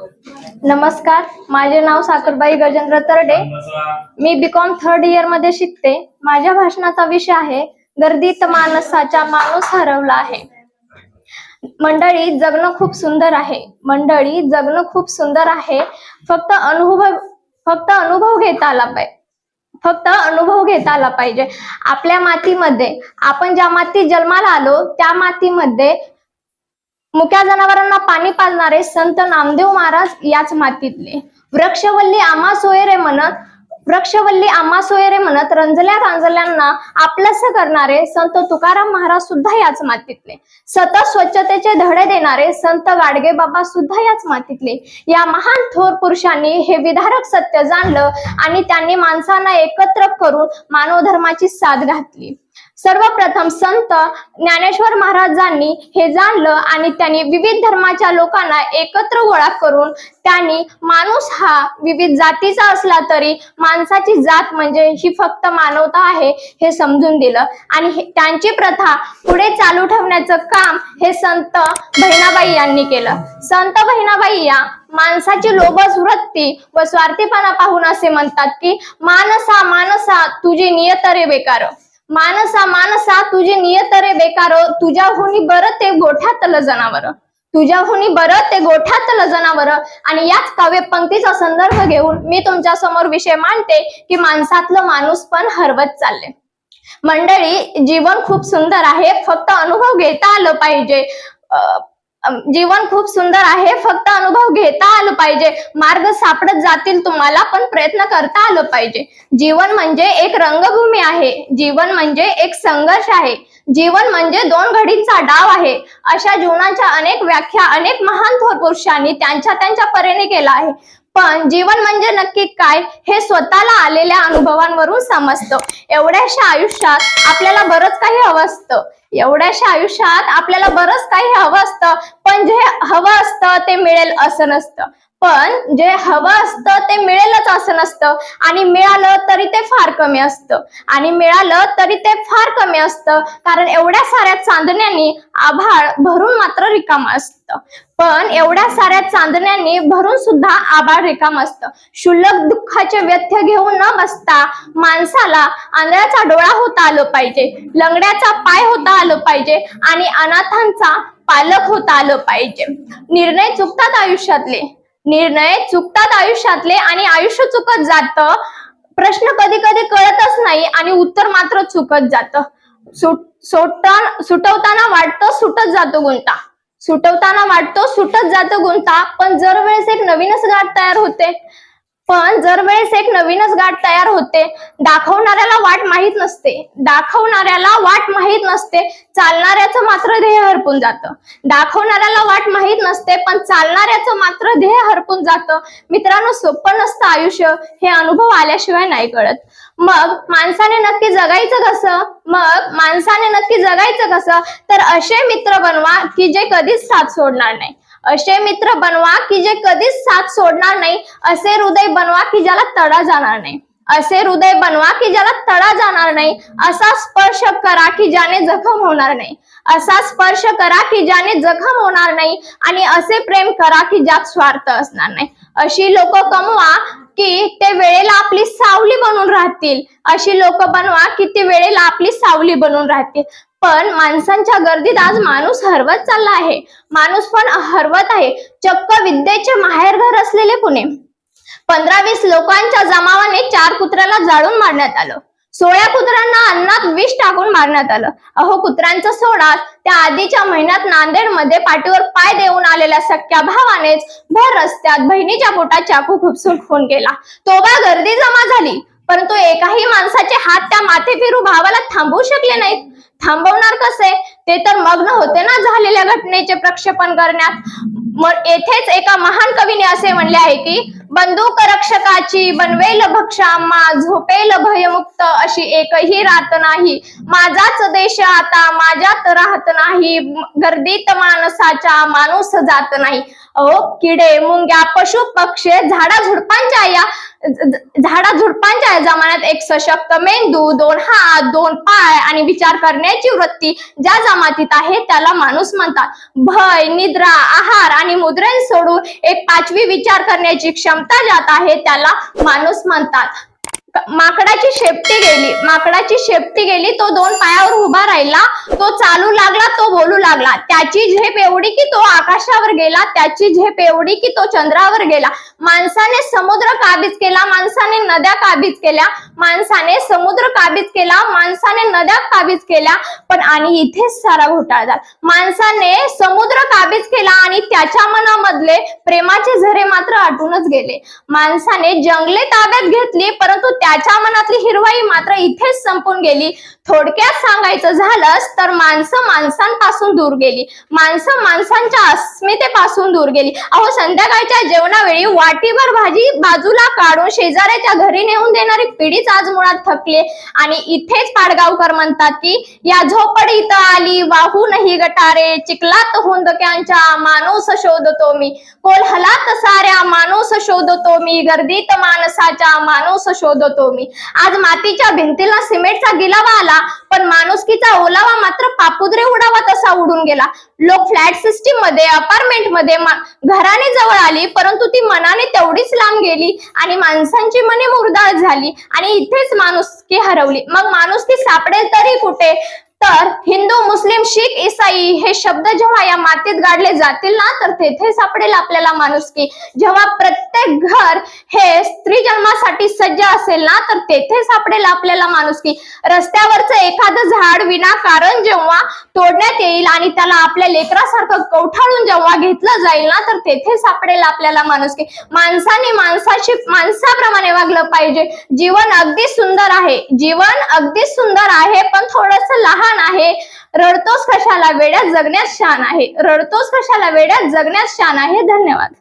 नमस्कार माझे नाव साखरबाई गजेंद्र तरडे. मी बीकॉम थर्ड इयरमध्ये शिकते. माझ्या भाषणाचा विषय आहे गर्दीत माणसाचा माणूस हरवला आहे. मंडळी जगणं खूप सुंदर आहे. मंडळी जगणं खूप सुंदर आहे. फक्त अनुभव फक्त अनुभव घेता आला पाहिजे फक्त अनुभव घेता आला पाहिजे. आपल्या मातीमध्ये आपण ज्या मातीत जन्माला आलो त्या मातीमध्ये मुक्या जनावरांना पाणी पाजणारे संत नामदेव महाराज याच मातीतले. वृक्षवल्ली आम्हा सोयरे म्हणत वृक्षवल्ली आम्हा सोयरे म्हणत रंजल्या रांजल्यांना आपलंस करणारे संत तुकाराम महाराज सुद्धा याच मातीतले. सतत स्वच्छतेचे धडे देणारे संत गाडगे बाबा सुद्धा याच मातीतले. या महान थोर पुरुषांनी हे विधारक सत्य जाणलं आणि त्यांनी माणसांना एकत्र करून मानव धर्माची साथ घातली. सर्वप्रथम संत ज्ञानेश्वर महाराजांनी हे जाणलं आणि त्यांनी विविध धर्माच्या लोकांना एकत्र गोळा करून त्यांनी माणूस हा विविध जातीचा असला तरी माणसाची जात म्हणजे ही फक्त मानवता आहे हे समजून दिलं. आणि त्यांची प्रथा पुढे चालू ठेवण्याचं काम हे संत बहिणाबाई यांनी केलं. संत बहिणाबाई या माणसाची लोभस वृत्ती व स्वार्थीपणा पाहून असे म्हणतात की मानसा मानसा तुझी नियत रे बेकार. मानसा मानसा तुझी नियत रे बेकार तुझ्याहुनी बरं ते गोठ्यातलं जनावर. तुझ्याहुनी बरं ते गोठ्यातलं जनावर. आणि याच काव्य पंक्तीचा संदर्भ घेऊन मी तुमच्यासमोर विषय मांडते की माणसातलं माणूस पण हरवत चालले मंडळी जीवन खूप सुंदर आहे. फक्त अनुभव घेता आलं पाहिजे. अं, जीवन खूप सुंदर आहे. फक्त अनुभव घेता आलं पाहिजे. मार्ग सापडत जातील तुम्हाला पण प्रयत्न करता आलं पाहिजे. जीवन म्हणजे एक रंगभूमी आहे. जीवन म्हणजे एक संघर्ष आहे. जीवन म्हणजे दोन घडींचा डाव आहे. अशा जीवनाच्या अनेक व्याख्या अनेक महान थोर पुरुषांनी त्यांच्या त्यांच्या परीने केला आहे. पण जीवन म्हणजे नक्की काय हे स्वतःला आलेल्या अनुभवांवरून समजतं. एवढ्याशा आयुष्यात आपल्याला बरंच काही हवं असतं. एवढ्याशा आयुष्यात आपल्याला बरंच काही हवं असतं. पण जे हवं असतं ते मिळेल असं नसतं. पण जे हवं असतं ते मिळेलच असं नसतं. आणि मिळालं तरी ते फार कमी असतं. आणि मिळालं तरी ते फार कमी असतं. कारण एवढ्या साऱ्या चांदण्यांनी आभाळ भरून मात्र रिकाम असतं. पण एवढ्या साऱ्या चांदण्यांनी भरून सुद्धा आभाळ रिकाम असतं. क्षुल्लक दुःखाचे व्यथ्य घेऊन न बसता माणसाला आंधळ्याचा डोळा होता आलं पाहिजे. लंगड्याचा पाय होता आलं पाहिजे. आणि अनाथांचा पालक होता आलं पाहिजे. निर्णय चुकतात आयुष्यातले. निर्णय चुकतात आयुष्यातले आणि आयुष्य चुकत जात. प्रश्न कधी कधी कळतच नाही आणि उत्तर मात्र चुकत जात. सुटवताना वाटतं सुटत जातो गुंता. सुटवताना वाटतो सुटत जातो गुंता पण जर वेळेस एक नवीनच गाठ तयार होते पण जर वेळेस एक नवीनच गाठ तयार होते दाखवणाऱ्याला वाट माहीत नसते. दाखवणाऱ्याला वाट माहीत नसते. चालणाऱ्याचं मात्र ध्येय हरपून जातं. दाखवणाऱ्याला वाट माहीत नसते पण चालणाऱ्याचं मात्र ध्येय हरपून जातं. मित्रांनो सोपं नसतं आयुष्य. हे अनुभव आल्याशिवाय नाही कळत. मग माणसाने नक्की जगायचं कसं? मग माणसाने नक्की जगायचं कसं? तर असे मित्र बनवा की जे कधीच साथ सोडणार नाही. असे मित्र बनवा की जे कधीच साथ सोडणार नाही. असे हृदय बनवा की ज्याला तडा जाणार नाही. असे हृदय बनवा की ज्याला तडा जाणार नाही. असा स्पर्श करा की ज्याने जखम होणार नाही. असा स्पर्श करा की ज्याने जखम होणार नाही. आणि असे प्रेम करा की ज्यात स्वार्थ असणार नाही. अशी लोक कमवा की ते वेळेला आपली सावली बनून राहतील. अशी लोक बनवा की ते वेळेला आपली सावली बनून राहतील. पण माणसांच्या गर्दीत आज माणूस हरवत चालला आहे. माणूस पण हरवत आहे. चक्क विद्येचे माहेरघर असलेले पुणे. पंधरा वीस लोकांच्या जमावाने चार कुत्र्याला जाळून मारण्यात आलं. सोळ्या कुत्र्यांना अन्नात विष टाकून मारण्यात आलं. अहो कुत्र्यांचा सोडा. त्या आधीच्या महिन्यात नांदेडमध्ये पाठीवर पाय देऊन आलेल्या सख्या भावानेच भर रस्त्यात बहिणीच्या पोटात चाकू खुपसून खून केला तोबा गर्दी जमा झाली परंतु एकाही माणसाचे हात त्या माथे फिरू भावाला थांबवू शकले नाहीत. थांबवणार कसे? ते तर मग्न होते ना झालेल्या घटनेचे प्रक्षेपण करण्यात. मग येथेच एका महान कवीने असे म्हणले आहे की बंदूक रक्षकाची बनवेल भक्षाम्मा झोपेल भयमुक्त अशी एकही रात नाही. माझाच देश आता माझ्यात राहत नाही. गर्दीत माणसाच्या माणूस जात नाही. अहो किडे मुंग्या पशु पक्षी झाडा झुडपांच्या या झाडा झुडपांच्या जमान्यात एक सशक्त मेंदू दोन हात दोन पाय आणि विचार करण्याची वृत्ती ज्या जमातीत आहे त्याला माणूस म्हणतात. भय निद्रा आहार आणि मुद्रण सोडून एक पाचवी विचार करण्याची क्षमता ज्यात आहे त्याला माणूस म्हणतात. माकडाची शेपटी गेली. माकडाची शेपटी गेली तो दोन पायावर उभा राहिला. तो चालू लागला तो बोलू लागला. त्याची झेप एवढी की तो आकाशावर गेला त्याची झेप एवढी की तो चंद्रावर गेला. माणसाने समुद्र काबीज केला माणसाने नद्या काबीज केल्या माणसाने समुद्र काबीज केला माणसाने नद्या काबीज केल्या पण आणि इथेच सारा घोटाळा झाला. माणसाने समुद्र काबीज केला आणि त्याच्या मनामधले प्रेमाचे झरे मात्र आटूनच गेले. माणसाने जंगले ताब्यात घेतली परंतु त्याच्या मनातली हिरवाई मात्र इथेच संपून गेली. थोडक्यात सांगायचं झालंच तर माणसं माणसांपासून दूर गेली. माणसं माणसांच्या अस्मितेपासून दूर गेली. अहो संध्याकाळच्या जेवणावेळी वाटीभर भाजी बाजूला काढून शेजाऱ्याच्या घरी नेऊन देणारी पिढीच आज मुळात थकली. आणि इथेच पाडगावकर म्हणतात की या झोपडीत आली वाहू नाही गटारे चिखलात हुंदक्यांच्या माणूस शोधतो मी. कोल्हलात साऱ्या माणूस शोधतो मी. गर्दीत माणसाच्या माणूस शोधतो मी. आज मातीच्या भिंतीला सिमेंटचा गिलावा आला. पण माणुसकीचा ओलावा मात्र पापुद्रे उडावा तसा उडून गेला. लोक फ्लॅट सिस्टीममध्ये अपार्टमेंटमध्ये घराने जवळ आली परंतु ती मनाने तेवढीच लांब गेली आणि माणसांची मने मुरदाळ झाली आणि इथेच माणुसकी हरवली. मग माणुसकी सापडेल तरी कुठे? तर हिंदू मुस्लिम शीख इसाई हे शब्द जेव्हा या मातीत गाडले जातील ना तर तेथे सापडेल आपल्याला माणुसकी. जेव्हा प्रत्येक घर हे स्त्री जन्मासाठी सज्ज असेल ना तर तेथे सापडेल आपल्याला माणुसकी. रस्त्यावरचं एखादं झाड विना कारण जेव्हा तोडण्यात येईल आणि त्याला आपल्या लेकरासारखं कवठाळून जेव्हा घेतलं जाईल ना तर तेथे सापडेल आपल्याला माणुसकी. माणसाने माणसाशी माणसाप्रमाणे वागलं पाहिजे. जीवन अगदी सुंदर आहे. जीवन अगदी सुंदर आहे पण थोडस लहान आहे. रडतोस कशाला? वेड्यात जगण्यात शान आहे. रडतोस कशाला? वेड्यात जगण्यात शान आहे. धन्यवाद.